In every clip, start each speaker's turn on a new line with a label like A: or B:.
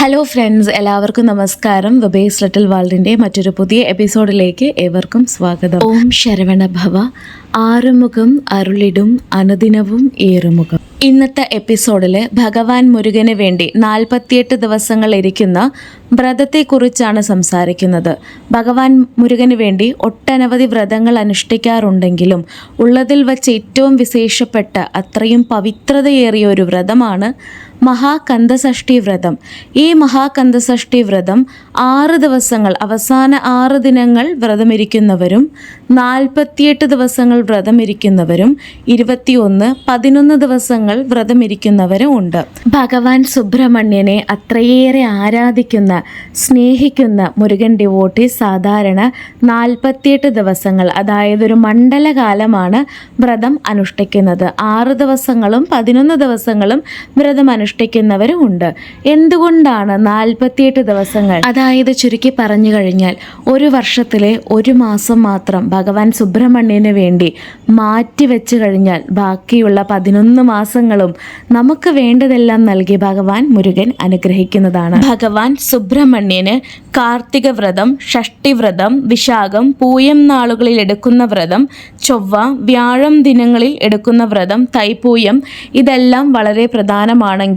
A: Hello friends എല്ലാവർക്കും നമസ്കാരം. വെബേസ് little വേൾഡിന്റെ മറ്റൊരു പുതിയ എപ്പിസോഡിലേക്ക് ഏവർക്കും സ്വാഗതം. ഓം ശരവണ ഭവ. ആറുമുഖം അരുളിടും അനുദിനവും ഏറുമുഖം. ഇന്നത്തെ എപ്പിസോഡിൽ ഭഗവാൻ മുരുകന് വേണ്ടി നാൽപ്പത്തിയെട്ട് ദിവസങ്ങൾ ഇരിക്കുന്ന വ്രതത്തെക്കുറിച്ചാണ് സംസാരിക്കുന്നത്. ഭഗവാൻ മുരുകന് വേണ്ടി ഒട്ടനവധി വ്രതങ്ങൾ അനുഷ്ഠിക്കാറുണ്ടെങ്കിലും ഉള്ളതിൽ വച്ച് ഏറ്റവും വിശേഷപ്പെട്ട അത്രയും പവിത്രതയേറിയ ഒരു വ്രതമാണ് മഹാകന്ദസഷ്ടി വ്രതം ഈ മഹാകന്ദസഷ്ടി വ്രതം ആറ് ദിവസങ്ങൾ അവസാന ആറ് ദിനങ്ങൾ വ്രതമിരിക്കുന്നവരും നാൽപ്പത്തിയെട്ട് ദിവസങ്ങൾ വ്രതമിരിക്കുന്നവരും ഇരുപത്തിയൊന്ന് പതിനൊന്ന് ദിവസങ്ങൾ വ്രതമിരിക്കുന്നവരും ഉണ്ട്. ഭഗവാൻ സുബ്രഹ്മണ്യനെ അത്രയേറെ ആരാധിക്കുന്ന സ്നേഹിക്കുന്ന മുരുകൻ ഡിവോട്ടി സാധാരണ നാൽപ്പത്തിയെട്ട് ദിവസങ്ങൾ അതായത് ഒരു മണ്ഡലകാലമാണ് വ്രതം അനുഷ്ഠിക്കുന്നത്. ആറ് ദിവസങ്ങളും പതിനൊന്ന് ദിവസങ്ങളും വ്രതം അനുഷ്ഠിക്കുന്നവരും ഉണ്ട്. എന്തുകൊണ്ടാണ് നാൽപ്പത്തിയെട്ട് ദിവസങ്ങൾ? അതായത് ചുരുക്കി പറഞ്ഞു കഴിഞ്ഞാൽ ഒരു വർഷത്തിലെ ഒരു മാസം മാത്രം ഭഗവാൻ സുബ്രഹ്മണ്യന് വേണ്ടി മാറ്റി വെച്ച് കഴിഞ്ഞാൽ ബാക്കിയുള്ള പതിനൊന്ന് മാസങ്ങളും നമുക്ക് വേണ്ടതെല്ലാം നൽകി ഭഗവാൻ മുരുകൻ അനുഗ്രഹിക്കുന്നതാണ്. ഭഗവാൻ സുബ്രഹ്മണ്യന് കാർത്തിക വ്രതം ഷഷ്ടിവ്രതം വിശാഖം പൂയം നാളുകളിൽ എടുക്കുന്ന വ്രതം ചൊവ്വ വ്യാഴം ദിനങ്ങളിൽ എടുക്കുന്ന വ്രതം തൈപ്പൂയം ഇതെല്ലാം വളരെ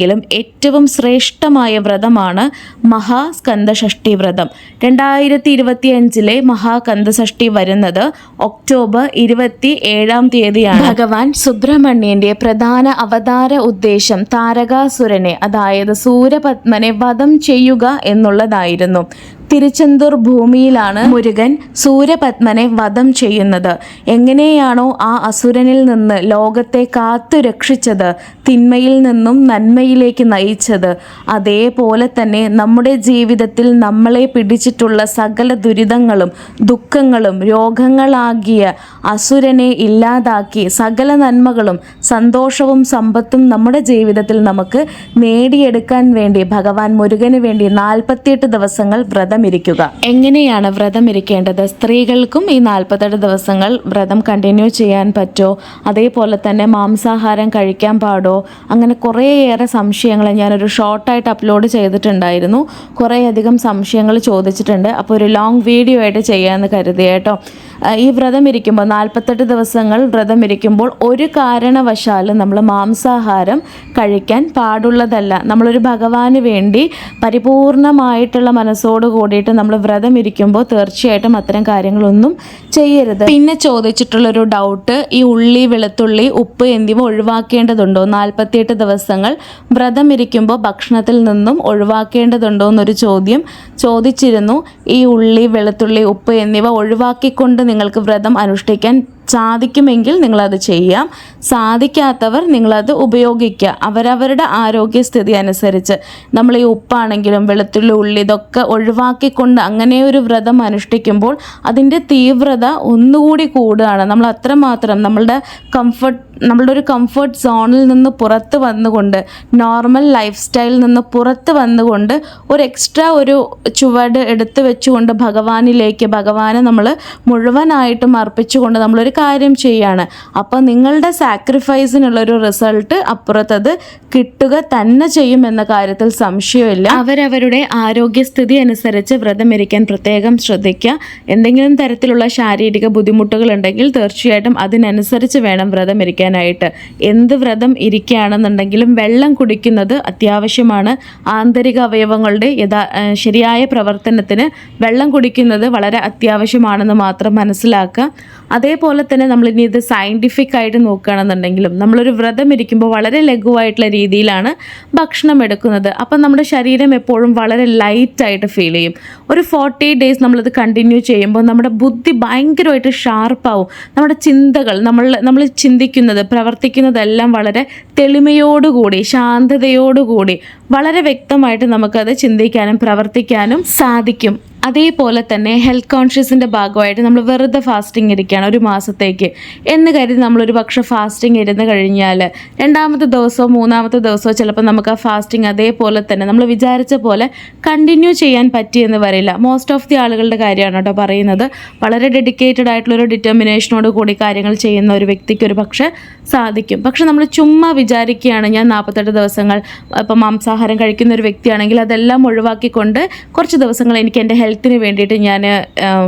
A: പ്രധാനമാണെങ്കിലും ഏറ്റവും ശ്രേഷ്ഠമായ വ്രതമാണ് മഹാസ്കന്ദഷഷ്ടി വ്രതം. രണ്ടായിരത്തി ഇരുപത്തി അഞ്ചിലെ മഹാകന്ദഷഷ്ടി വരുന്നത് ഒക്ടോബർ ഇരുപത്തി ഏഴാം തീയതിയാണ്. ഭഗവാൻ സുബ്രഹ്മണ്യന്റെ പ്രധാന അവതാര ഉദ്ദേശം താരകാസുരനെ അതായത് സൂര്യപത്മനെ വധം ചെയ്യുക എന്നുള്ളതായിരുന്നു. തിരുച്ചെന്തൂർ ഭൂമിയിലാണ് മുരുകൻ സൂര്യപത്മനെ വധം ചെയ്യുന്നത്. എങ്ങനെയാണോ ആ അസുരനിൽ നിന്ന് ലോകത്തെ കാത്തു രക്ഷിച്ചത് തിന്മയിൽ നിന്നും നന്മയിലേക്ക് നയിച്ചത്. അതേപോലെ തന്നെ നമ്മുടെ ജീവിതത്തിൽ നമ്മളെ പിടിച്ചിട്ടുള്ള സകല ദുരിതങ്ങളും ദുഃഖങ്ങളും രോഗങ്ങളാകിയ അസുരനെ ഇല്ലാതാക്കി സകല നന്മകളും സന്തോഷവും സമ്പത്തും നമ്മുടെ ജീവിതത്തിൽ നമുക്ക് നേടിയെടുക്കാൻ വേണ്ടി ഭഗവാൻ മുരുകന് വേണ്ടി നാൽപ്പത്തിയെട്ട് ദിവസങ്ങൾ വ്രതം ഇരിക്കുക എങ്ങനെയാണ് വ്രതം ഇരിക്കേണ്ടത് സ്ത്രീകൾക്കും ഈ നാൽപ്പത്തെട്ട് ദിവസങ്ങൾ വ്രതം കണ്ടിന്യൂ ചെയ്യാൻ പറ്റോ? അതേപോലെ തന്നെ മാംസാഹാരം കഴിക്കാൻ പാടോ? അങ്ങനെ കുറേയേറെ സംശയങ്ങൾ ഞാനൊരു ഷോർട്ടായിട്ട് അപ്ലോഡ് ചെയ്തിട്ടുണ്ടായിരുന്നു. കുറേയധികം സംശയങ്ങൾ ചോദിച്ചിട്ടുണ്ട്. അപ്പോൾ ഒരു ലോങ് വീഡിയോ ആയിട്ട് ചെയ്യാമെന്ന് കരുതി കേട്ടോ. ഈ വ്രതം ഇരിക്കുമ്പോൾ നാൽപ്പത്തെട്ട് ദിവസങ്ങൾ വ്രതം ഇരിക്കുമ്പോൾ ഒരു കാരണവശാലും നമ്മൾ മാംസാഹാരം കഴിക്കാൻ പാടുള്ളതല്ല. നമ്മളൊരു ഭഗവാന് വേണ്ടി പരിപൂർണമായിട്ടുള്ള മനസ്സോട് കൂടിയിട്ട് നമ്മൾ വ്രതം ഇരിക്കുമ്പോൾ തീർച്ചയായിട്ടും അത്തരം കാര്യങ്ങളൊന്നും ചെയ്യരുത്. പിന്നെ ചോദിച്ചിട്ടുള്ളൊരു ഡൗട്ട് ഈ ഉള്ളി വെളുത്തുള്ളി ഉപ്പ് എന്നിവ ഒഴിവാക്കേണ്ടതുണ്ടോ? നാൽപ്പത്തിയെട്ട് ദിവസങ്ങൾ വ്രതം ഇരിക്കുമ്പോൾ ഭക്ഷണത്തിൽ നിന്നും ഒഴിവാക്കേണ്ടതുണ്ടോ എന്നൊരു ചോദ്യം ചോദിച്ചിരുന്നു. ഈ ഉള്ളി വെളുത്തുള്ളി ഉപ്പ് എന്നിവ ഒഴിവാക്കിക്കൊണ്ട് നിങ്ങൾക്ക് വ്രതം അനുഷ്ഠിക്കാൻ സാധിക്കുമെങ്കിൽ നിങ്ങളത് ചെയ്യാം. സാധിക്കാത്തവർ നിങ്ങളത് ഉപയോഗിക്കുക. അവരവരുടെ ആരോഗ്യസ്ഥിതി അനുസരിച്ച്. നമ്മൾ ഈ ഉപ്പാണെങ്കിലും വെളുത്തുള്ളി ഉള്ളി ഇതൊക്കെ ഒഴിവാക്കിക്കൊണ്ട് അങ്ങനെ ഒരു വ്രതം അനുഷ്ഠിക്കുമ്പോൾ അതിന്റെ തീവ്രത ഒന്നുകൂടി കൂടുകയാണ്. നമ്മൾ അത്രമാത്രം നമ്മളുടെ കംഫർട്ട് നമ്മളുടെ ഒരു കംഫർട്ട് സോണിൽ നിന്ന് പുറത്ത് വന്നുകൊണ്ട് നോർമൽ ലൈഫ് സ്റ്റൈലിൽ നിന്ന് പുറത്ത് വന്നുകൊണ്ട് ഒരു എക്സ്ട്രാ ഒരു ചുവട് എടുത്തു വെച്ചുകൊണ്ട് ഭഗവാനിലേക്ക് ഭഗവാനെ നമ്മൾ മുഴുവനായിട്ടും അർപ്പിച്ചുകൊണ്ട് നമ്മളൊരു കാര്യം ചെയ്യാണ്. അപ്പോൾ നിങ്ങളുടെ സാക്രിഫൈസിനുള്ളൊരു റിസൾട്ട് അപ്പുറത്തത് കിട്ടുക തന്നെ ചെയ്യും എന്ന കാര്യത്തിൽ സംശയമില്ല. അവരവരുടെ ആരോഗ്യസ്ഥിതി അനുസരിച്ച് വ്രതമിരിക്കാൻ പ്രത്യേകം ശ്രദ്ധിക്കുക. എന്തെങ്കിലും തരത്തിലുള്ള ശാരീരിക ബുദ്ധിമുട്ടുകൾ ഉണ്ടെങ്കിൽ തീർച്ചയായിട്ടും അതിനനുസരിച്ച് വേണം വ്രതം ഇരിക്കാനായിട്ട്. എന്ത് വ്രതം ഇരിക്കുകയാണെന്നുണ്ടെങ്കിലും വെള്ളം കുടിക്കുന്നത് അത്യാവശ്യമാണ്. ആന്തരിക അവയവങ്ങളുടെ യഥാ ശരിയായ പ്രവർത്തനത്തിന് വെള്ളം കുടിക്കുന്നത് വളരെ അത്യാവശ്യമാണെന്ന് മാത്രം മനസ്സിലാക്കുക. അതേപോലെ തന്നെ നമ്മൾ ഇനി ഇത് സയന്റിഫിക് ആയിട്ട് നോക്കുകയാണെന്നുണ്ടെങ്കിലും നമ്മളൊരു വ്രതം ഇരിക്കുമ്പോൾ വളരെ ലഘുവായിട്ടുള്ള രീതിയിലാണ് ഭക്ഷണം എടുക്കുന്നത്. അപ്പം നമ്മുടെ ശരീരം എപ്പോഴും വളരെ ലൈറ്റായിട്ട് ഫീൽ ചെയ്യും. ഒരു ഫോർട്ടി ഡേയ്സ് നമ്മളിത് കണ്ടിന്യൂ ചെയ്യുമ്പോൾ നമ്മുടെ ബുദ്ധി ഭയങ്കരമായിട്ട് ഷാർപ്പാവും നമ്മുടെ ചിന്തകൾ നമ്മൾ നമ്മൾ ചിന്തിക്കുന്നത് പ്രവർത്തിക്കുന്നതെല്ലാം വളരെ തെളിമയോടുകൂടി ശാന്തതയോടുകൂടി വളരെ വ്യക്തമായിട്ട് നമുക്കത് ചിന്തിക്കാനും പ്രവർത്തിക്കാനും സാധിക്കും. അതേപോലെ തന്നെ ഹെൽത്ത് കോൺഷ്യസിന്റെ ഭാഗമായിട്ട് നമ്മൾ വെറുതെ ഫാസ്റ്റിംഗ് ഇരിക്കുകയാണ് ഒരു മാസത്തേക്ക്. എന്ന് കരുതി നമ്മളൊരു പക്ഷേ ഫാസ്റ്റിംഗ് ഇരുന്ന് കഴിഞ്ഞാൽ രണ്ടാമത്തെ ദിവസമോ മൂന്നാമത്തെ ദിവസമോ ചിലപ്പോൾ നമുക്ക് ആ ഫാസ്റ്റിംഗ് അതേപോലെ തന്നെ നമ്മൾ വിചാരിച്ച പോലെ കണ്ടിന്യൂ ചെയ്യാൻ പറ്റിയെന്ന് വരില്ല മോസ്റ്റ് ഓഫ് ദി ആളുകളുടെ കാര്യമാണ് കേട്ടോ പറയുന്നത്. വളരെ ഡെഡിക്കേറ്റഡ് ആയിട്ടുള്ള ഒരു ഡിറ്റർമിനേഷനോട് കൂടി കാര്യങ്ങൾ ചെയ്യുന്ന ഒരു വ്യക്തിക്ക് ഒരു പക്ഷേ സാധിക്കും. പക്ഷെ നമ്മൾ ചുമ്മാ വിചാരിക്കുകയാണ് ഞാൻ നാൽപ്പത്തെട്ട് ദിവസങ്ങൾ ഇപ്പം മാംസാഹാരം കഴിക്കുന്ന ഒരു വ്യക്തിയാണെങ്കിൽ അതെല്ലാം ഒഴിവാക്കിക്കൊണ്ട് കുറച്ച് ദിവസങ്ങൾ എനിക്ക് എന്റെ ഹെൽത്തിന് വേണ്ടിയിട്ട് ഞാൻ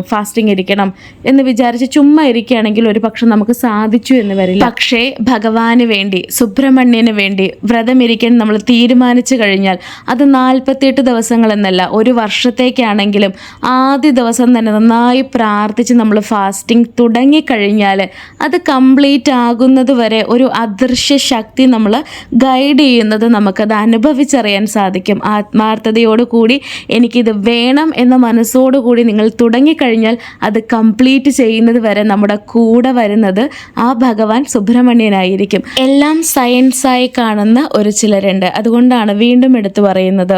A: ഫാസ്റ്റിംഗ് ഇരിക്കണം എന്ന് വിചാരിച്ച് ചുമ്മാ ഇരിക്കുകയാണെങ്കിൽ ഒരു പക്ഷെ നമുക്ക് സാധിച്ചു എന്ന് വരില്ല. പക്ഷേ ഭഗവാന് വേണ്ടി സുബ്രഹ്മണ്യന് വേണ്ടി വ്രതം ഇരിക്കാൻ നമ്മൾ തീരുമാനിച്ചു കഴിഞ്ഞാൽ അത് നാൽപ്പത്തിയെട്ട് ദിവസങ്ങളെന്നല്ല ഒരു വർഷത്തേക്കാണെങ്കിലും ആദ്യ ദിവസം തന്നെ നന്നായി പ്രാർത്ഥിച്ച് നമ്മൾ ഫാസ്റ്റിംഗ് തുടങ്ങിക്കഴിഞ്ഞാൽ അത് കംപ്ലീറ്റ് ആകുന്നത് വരെ ഒരു അദൃശ്യ ശക്തി നമ്മൾ ഗൈഡ് ചെയ്യുന്നത് നമുക്കത് അനുഭവിച്ചറിയാൻ സാധിക്കും. ആത്മാർത്ഥതയോടുകൂടി എനിക്കിത് വേണം എന്ന മനസ്സോടു കൂടി നിങ്ങൾ തുടങ്ങിക്കഴിഞ്ഞാൽ അത് കംപ്ലീറ്റ് ചെയ്യുന്നത് വരെ നമ്മുടെ കൂടെ വരുന്നത് ആ ഭഗവാൻ സുബ്രഹ്മണ്യനായിരിക്കും. എല്ലാം സയൻസായി കാണുന്ന ഒരു ചിലരുണ്ട്. അതുകൊണ്ടാണ് വീണ്ടും എടുത്തു പറയുന്നത്.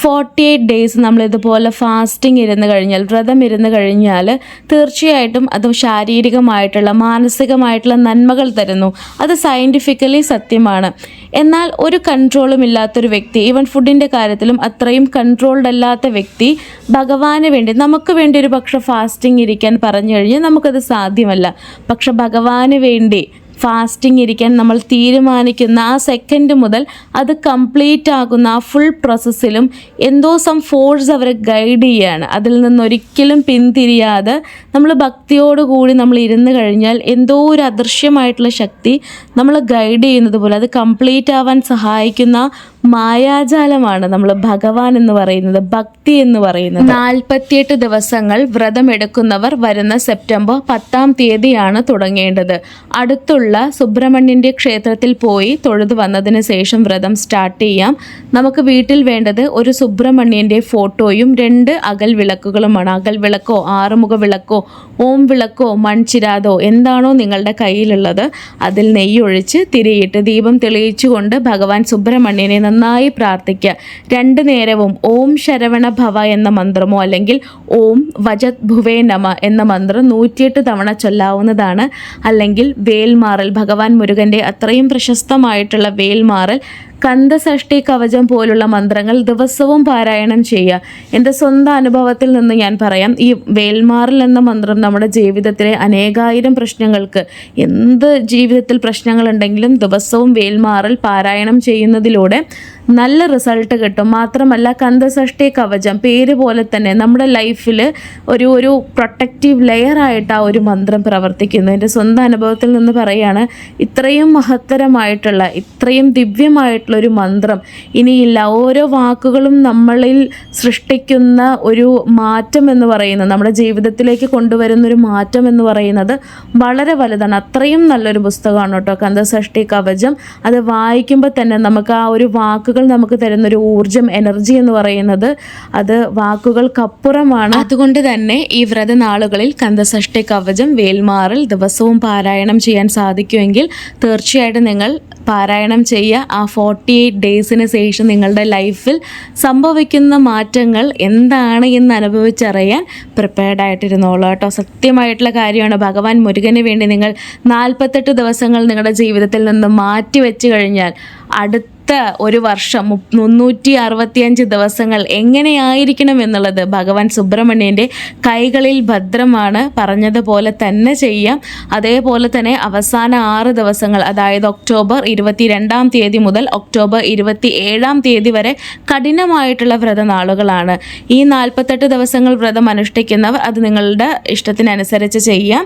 A: ഫോർട്ടി എയ്റ്റ് ഡേയ്സ് നമ്മൾ ഇതുപോലെ ഫാസ്റ്റിംഗ് ഇരുന്ന് കഴിഞ്ഞാൽ വ്രതം ഇരുന്ന് കഴിഞ്ഞാൽ തീർച്ചയായിട്ടും അത് ശാരീരികമായിട്ടുള്ള മാനസികമായിട്ടുള്ള നന്മകൾ തരുന്നു. അത് സയന്റിഫിക്കലി സത്യമാണ്. എന്നാൽ ഒരു കൺട്രോളും ഇല്ലാത്തൊരു വ്യക്തി ഈവൻ ഫുഡിന്റെ കാര്യത്തിലും അത്രയും കൺട്രോൾഡ് അല്ലാത്ത വ്യക്തി ഭഗവാന് വേണ്ടി നമുക്ക് വേണ്ടി ഒരു പക്ഷെ ഫാസ്റ്റിംഗ് ഇരിക്കാൻ പറഞ്ഞു കഴിഞ്ഞാൽ നമുക്കത് സാധ്യമല്ല. പക്ഷെ ഭഗവാന് വേണ്ടി ഫാസ്റ്റിംഗ് ഇരിക്കാൻ നമ്മൾ തീരുമാനിക്കുന്ന ആ സെക്കൻഡ് മുതൽ അത് കംപ്ലീറ്റ് ആകുന്ന ആ ഫുൾ പ്രോസസ്സിലും എന്തോ സം ഫോഴ്സ് അവരെ ഗൈഡ് ചെയ്യാണ്. അതിൽ നിന്നൊരിക്കലും പിന്തിരിയാതെ നമ്മൾ ഭക്തിയോടുകൂടി നമ്മൾ ഇരുന്ന് കഴിഞ്ഞാൽ എന്തോ ഒരു അദൃശ്യമായിട്ടുള്ള ശക്തി നമ്മൾ ഗൈഡ് ചെയ്യുന്നത് പോലെ അത് കംപ്ലീറ്റ് ആവാൻ സഹായിക്കുന്ന മായാജാലമാണ് നമ്മൾ ഭഗവാൻ എന്ന് പറയുന്നത് ഭക്തി എന്ന് പറയുന്നത്. നാൽപ്പത്തിയെട്ട് ദിവസങ്ങൾ വ്രതമെടുക്കുന്നവർ വരുന്ന സെപ്റ്റംബർ പത്താം തീയതിയാണ് തുടങ്ങേണ്ടത്. അടുത്തുള്ള സുബ്രഹ്മണ്യന്റെ ക്ഷേത്രത്തിൽ പോയി തൊഴുതു വന്നതിന് ശേഷം വ്രതം സ്റ്റാർട്ട് ചെയ്യാം. നമുക്ക് വീട്ടിൽ വേണ്ടത് ഒരു സുബ്രഹ്മണ്യന്റെ ഫോട്ടോയും രണ്ട് അകൽ വിളക്കുകളുമാണ് അകൽ വിളക്കോ ആറുമുഖ വിളക്കോ ഓം വിളക്കോ മൺചിരാതോ എന്താണോ നിങ്ങളുടെ കയ്യിലുള്ളത് അതിൽ നെയ്യൊഴിച്ച് തിരിയിട്ട് ദീപം തെളിയിച്ചുകൊണ്ട് ഭഗവാൻ സുബ്രഹ്മണ്യനെ നന്നായി പ്രാർത്ഥിക്കുക രണ്ട് നേരവും ഓം ശരവണ ഭവ എന്ന മന്ത്രമോ അല്ലെങ്കിൽ ഓം വജത് ഭുവേ നമ എന്ന മന്ത്രം നൂറ്റിയെട്ട് തവണ ചൊല്ലാവുന്നതാണ്. അല്ലെങ്കിൽ വേൽമാറൽ ഭഗവാൻ മുരുകന്റെ അത്രയും പ്രശസ്തമായിട്ടുള്ള വേൽമാറൽ കന്ദസഷ്ടി കവചം പോലുള്ള മന്ത്രങ്ങൾ ദിവസവും പാരായണം ചെയ്യുക. എന്റെ സ്വന്തം അനുഭവത്തിൽ നിന്ന് ഞാൻ പറയാം ഈ വേൽമാറിൽ എന്ന മന്ത്രം നമ്മുടെ ജീവിതത്തിലെ അനേകായിരം പ്രശ്നങ്ങൾക്ക് എന്ത് ജീവിതത്തിൽ പ്രശ്നങ്ങളുണ്ടെങ്കിലും ദിവസവും വേൽമാറിൽ പാരായണം ചെയ്യുന്നതിലൂടെ നല്ല റിസൾട്ട് കിട്ടും. മാത്രമല്ല കന്ദസഷ്ടി കവചം. പേര് പോലെ തന്നെ നമ്മുടെ ലൈഫിൽ ഒരു ഒരു പ്രൊട്ടക്റ്റീവ് ലെയർ ആയിട്ട് ആ ഒരു മന്ത്രം പ്രവർത്തിക്കുന്നു. എന്റെ സ്വന്തം അനുഭവത്തിൽ നിന്ന് പറയുകയാണ് ഇത്രയും മഹത്തരമായിട്ടുള്ള ഇത്രയും ദിവ്യമായിട്ടുള്ള ഒരു മന്ത്രം ഇനിയില്ല. ഓരോ വാക്കുകളും നമ്മളിൽ സൃഷ്ടിക്കുന്ന ഒരു മാറ്റം എന്ന് പറയുന്നത് നമ്മുടെ ജീവിതത്തിലേക്ക് കൊണ്ടുവരുന്ന ഒരു മാറ്റം എന്ന് പറയുന്നത് വളരെ വലുതാണ്. അത്രയും നല്ലൊരു പുസ്തകമാണ് കേട്ടോ കന്ദസഷ്ടി കവചം. അത് വായിക്കുമ്പോൾ തന്നെ നമുക്ക് ആ ഒരു വാക്കുകൾ നമുക്ക് തരുന്നൊരു ഊർജം എനർജി എന്ന് പറയുന്നത് അത് വാക്കുകൾക്കപ്പുറമാണ്. അതുകൊണ്ട് തന്നെ ഈ വ്രതനാളുകളിൽ കന്ദസഷ്ടി കവചം വേൽമാറിൽ ദിവസവും പാരായണം ചെയ്യാൻ സാധിക്കുമെങ്കിൽ തീർച്ചയായിട്ടും നിങ്ങൾ പാരായണം ചെയ്യുക. ആ ഫോർട്ടി എയ്റ്റ് ഡേയ്സിന് ശേഷം നിങ്ങളുടെ ലൈഫിൽ സംഭവിക്കുന്ന മാറ്റങ്ങൾ എന്താണ് എന്ന് അനുഭവിച്ചറിയാൻ പ്രിപ്പയർഡ് ആയിട്ടിരുന്നോളൂ കേട്ടോ. സത്യമായിട്ടുള്ള കാര്യമാണ്. ഭഗവാൻ മുരുകന് വേണ്ടി നിങ്ങൾ നാൽപ്പത്തെട്ട് ദിവസങ്ങൾ നിങ്ങളുടെ ജീവിതത്തിൽ നിന്ന് മാറ്റി വെച്ച് കഴിഞ്ഞാൽ അടുത്ത ഒരു വർഷം മുന്നൂറ്റി അറുപത്തിയഞ്ച് ദിവസങ്ങൾ എങ്ങനെയായിരിക്കണം എന്നുള്ളത് ഭഗവാൻ സുബ്രഹ്മണ്യന്റെ കൈകളിൽ ഭദ്രമാണ് പറഞ്ഞതുപോലെ തന്നെ ചെയ്യാം. അതേപോലെ തന്നെ അവസാന ആറ് ദിവസങ്ങൾ അതായത് ഒക്ടോബർ ഇരുപത്തി രണ്ടാം തീയതി മുതൽ ഒക്ടോബർ ഇരുപത്തി ഏഴാം തീയതി വരെ കഠിനമായിട്ടുള്ള വ്രതനാളുകളാണ്. ഈ നാൽപ്പത്തെട്ട് ദിവസങ്ങൾ വ്രതം അനുഷ്ഠിക്കുന്നവർ അത് നിങ്ങളുടെ ഇഷ്ടത്തിനനുസരിച്ച് ചെയ്യാം.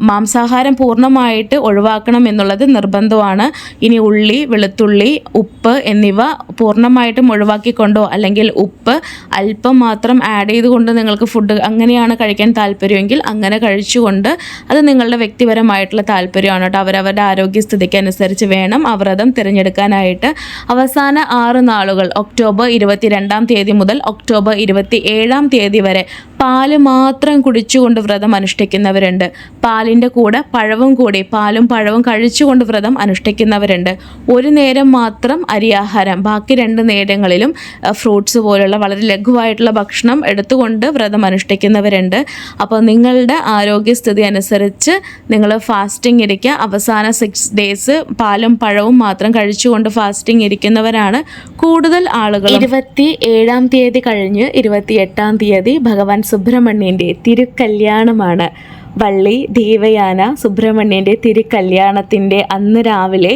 A: മാംസാഹാരം പൂർണമായിട്ട് ഒഴിവാക്കണം എന്നുള്ളത് നിർബന്ധമാണ്. ഇനി ഉള്ളി വെളുത്തുള്ളി ഉപ്പ് എന്നിവ പൂർണമായിട്ടും ഒഴിവാക്കിക്കൊണ്ടോ? അല്ലെങ്കിൽ ഉപ്പ് അല്പം മാത്രം ആഡ് ചെയ്തുകൊണ്ട് നിങ്ങൾക്ക് ഫുഡ് അങ്ങനെയാണ് കഴിക്കാൻ താല്പര്യമെങ്കിൽ അങ്ങനെ കഴിച്ചുകൊണ്ട് അത് നിങ്ങളുടെ വ്യക്തിപരമായിട്ടുള്ള താല്പര്യമാണ് കേട്ടോ. അവരവരുടെ ആരോഗ്യസ്ഥിതിക്ക് അനുസരിച്ച് വേണം ആ തിരഞ്ഞെടുക്കാനായിട്ട്. അവസാന ആറ് നാളുകൾ ഒക്ടോബർ ഇരുപത്തിരണ്ടാം തീയതി മുതൽ ഒക്ടോബർ ഇരുപത്തി ഏഴാം തീയതി വരെ പാൽ മാത്രം കുടിച്ചുകൊണ്ട് വ്രതം അനുഷ്ഠിക്കുന്നവരുണ്ട്. പാലിന്റെ കൂടെ പഴവും കൂടി പാലും പഴവും കഴിച്ചുകൊണ്ട് വ്രതം അനുഷ്ഠിക്കുന്നവരുണ്ട്. ഒരു നേരം മാത്രം മാത്രം അരിയാഹാരം ബാക്കി രണ്ട് നേരങ്ങളിലും ഫ്രൂട്ട്സ് പോലുള്ള വളരെ ലഘുവായിട്ടുള്ള ഭക്ഷണം എടുത്തുകൊണ്ട് വ്രതം അനുഷ്ഠിക്കുന്നവരുണ്ട്. അപ്പോൾ നിങ്ങളുടെ ആരോഗ്യസ്ഥിതി അനുസരിച്ച് നിങ്ങൾ ഫാസ്റ്റിംഗ് ഇരിക്കുക. അവസാന സിക്സ് ഡേയ്സ് പാലും പഴവും മാത്രം കഴിച്ചുകൊണ്ട് ഫാസ്റ്റിംഗ് ഇരിക്കുന്നവരാണ് കൂടുതൽ ആളുകൾ ഇരുപത്തി ഏഴാം തീയതി കഴിഞ്ഞ് ഇരുപത്തി എട്ടാം തീയതി ഭഗവാൻ സുബ്രഹ്മണ്യന്റെ തിരുക്കല്യാണമാണ്. വള്ളി ദേവയാന സുബ്രഹ്മണ്യന്റെ തിരുക്കല്യാണത്തിന്റെ അന്ന് രാവിലെ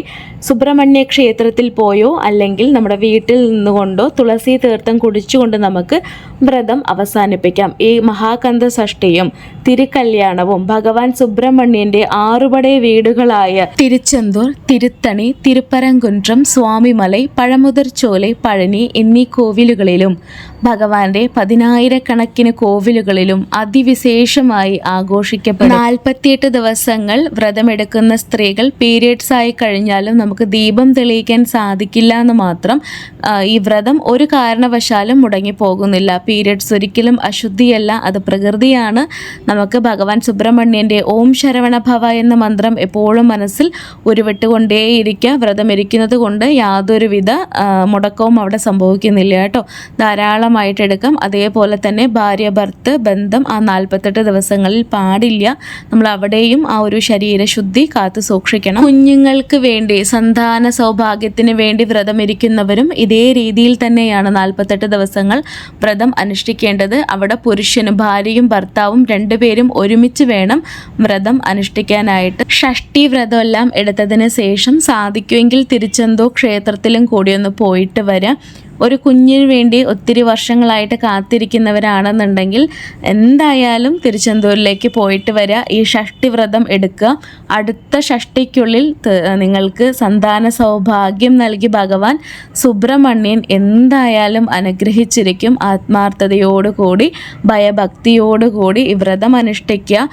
A: സുബ്രഹ്മണ്യ ക്ഷേത്രത്തിൽ പോയോ അല്ലെങ്കിൽ നമ്മുടെ വീട്ടിൽ നിന്നുകൊണ്ടോ തുളസി തീർത്ഥം കുടിച്ചുകൊണ്ട് നമുക്ക് വ്രതം അവസാനിപ്പിക്കാം. ഈ മഹാകന്ത ഷഷ്ടിയും തിരുക്കല്യാണവും ഭഗവാൻ സുബ്രഹ്മണ്യന്റെ ആറുപടേ വീടുകളായ തിരുച്ചെന്തൂർ തിരുത്തണി തിരുപ്പരംകുൻട്രം സ്വാമിമലൈ പഴമുതിർച്ചോല പഴനി എന്നീ കോവിലുകളിലും ഭഗവാന്റെ പതിനായിരക്കണക്കിന് കോവിലുകളിലും അതിവിശേഷമായി ആഘോഷിക്കും. ആഘോഷിക്കപ്പെടും നാൽപ്പത്തിയെട്ട് ദിവസങ്ങൾ വ്രതമെടുക്കുന്ന സ്ത്രീകൾ പീരിയഡ്സ് ആയി കഴിഞ്ഞാലും നമുക്ക് ദീപം തെളിയിക്കാൻ സാധിക്കില്ല എന്ന് മാത്രം ഈ വ്രതം ഒരു കാരണവശാലും മുടങ്ങി പോകുന്നില്ല പീരിയഡ്സ് ഒരിക്കലും അശുദ്ധിയല്ല അത് പ്രകൃതിയാണ്. നമുക്ക് ഭഗവാൻ സുബ്രഹ്മണ്യന്റെ ഓം ശരവണ ഭവ എന്ന മന്ത്രം എപ്പോഴും മനസ്സിൽ ഉരുവിട്ടുകൊണ്ടേയിരിക്കുക. വ്രതം ഇരിക്കുന്നത് കൊണ്ട് യാതൊരുവിധ മുടക്കവും അവിടെ സംഭവിക്കുന്നില്ല കേട്ടോ. ധാരാളമായിട്ട് എടുക്കാം അതേപോലെ തന്നെ ഭാര്യ ഭർത്ത് ബന്ധം ആ നാൽപ്പത്തെട്ട് ദിവസങ്ങളിൽ പാടില്ല. നമ്മൾ അവിടെയും ആ ഒരു ശരീരശുദ്ധി കാത്തു സൂക്ഷിക്കണം. കുഞ്ഞുങ്ങൾക്ക് വേണ്ടി സന്താന സൗഭാഗ്യത്തിന് വേണ്ടി വ്രതമിരിക്കുന്നവരും ഇതേ രീതിയിൽ തന്നെയാണ് നാൽപ്പത്തെട്ട് ദിവസങ്ങൾ വ്രതം അനുഷ്ഠിക്കേണ്ടത്. അവിടെ പുരുഷനും ഭാര്യയും ഭർത്താവും രണ്ടുപേരും ഒരുമിച്ച് വേണം വ്രതം അനുഷ്ഠിക്കാനായിട്ട്. ഷഷ്ടി വ്രതമെല്ലാം എടുത്തതിന് ശേഷം സാധിക്കുമെങ്കിൽ തിരിച്ചെന്തോ ക്ഷേത്രത്തിലും കൂടി ഒന്ന് പോയിട്ട് വരാം. ഒരു കുഞ്ഞിന് വേണ്ടി ഒത്തിരി വർഷങ്ങളായിട്ട് കാത്തിരിക്കുന്നവരാണെന്നുണ്ടെങ്കിൽ എന്തായാലും തിരുച്ചെന്തൂരിലേക്ക് പോയിട്ട് വരിക. ഈ ഷഷ്ടി വ്രതം എടുക്കുക. അടുത്ത ഷഷ്ടിക്കുള്ളിൽ നിങ്ങൾക്ക് സന്താന സൗഭാഗ്യം നൽകി ഭഗവാൻ സുബ്രഹ്മണ്യൻ എന്തായാലും അനുഗ്രഹിച്ചിരിക്കും. ആത്മാർത്ഥതയോടുകൂടി ഭയഭക്തിയോടുകൂടി ഈ വ്രതം അനുഷ്ഠിക്കുക.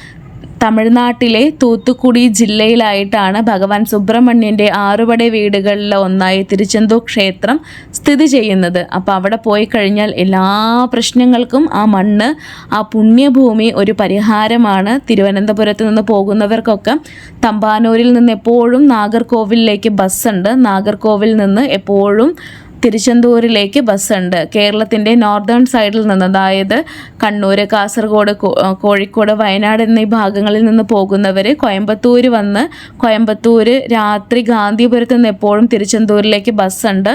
A: തമിഴ്നാട്ടിലെ തൂത്തുക്കുടി ജില്ലയിലായിട്ടാണ് ഭഗവാൻ സുബ്രഹ്മണ്യന്റെ ആറുപട വീടുകളിലെ ഒന്നായി തിരുച്ചെന്തൂർ ക്ഷേത്രം സ്ഥിതി ചെയ്യുന്നത്. അപ്പോൾ അവിടെ പോയി കഴിഞ്ഞാൽ എല്ലാ പ്രശ്നങ്ങൾക്കും ആ മണ്ണ് ആ പുണ്യഭൂമി ഒരു പരിഹാരമാണ്. തിരുവനന്തപുരത്ത് നിന്ന് പോകുന്നവർക്കൊക്കെ തമ്പാനൂരിൽ നിന്ന് എപ്പോഴും നാഗർകോവിലിലേക്ക് ബസ്സുണ്ട്. നാഗർകോവിൽ നിന്ന് എപ്പോഴും തിരുച്ചെന്തൂരിലേക്ക് ബസ്സുണ്ട്. കേരളത്തിന്റെ നോർത്തേൺ സൈഡിൽ നിന്ന് അതായത് കണ്ണൂർ കാസർഗോഡ് കോഴിക്കോട് വയനാട് എന്നീ ഭാഗങ്ങളിൽ നിന്ന് പോകുന്നവർ കോയമ്പത്തൂർ വന്ന് കോയമ്പത്തൂർ രാത്രി ഗാന്ധിപുരത്ത് നിന്ന് എപ്പോഴും തിരുച്ചെന്തൂരിലേക്ക് ബസ്സുണ്ട്.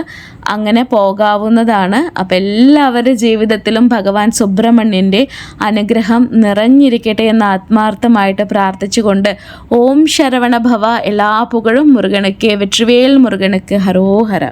A: അങ്ങനെ പോകാവുന്നതാണ്. അപ്പം എല്ലാവരുടെ ജീവിതത്തിലും ഭഗവാൻ സുബ്രഹ്മണ്യന്റെ അനുഗ്രഹം നിറഞ്ഞിരിക്കട്ടെ എന്ന് ആത്മാർത്ഥമായിട്ട് പ്രാർത്ഥിച്ചുകൊണ്ട് ഓം ശരവണ ഭവ. എല്ലാ പുകഴും മുരുകനുക്ക് വെറ്റുവേൽ മുരുകനുക്ക് ഹരോഹര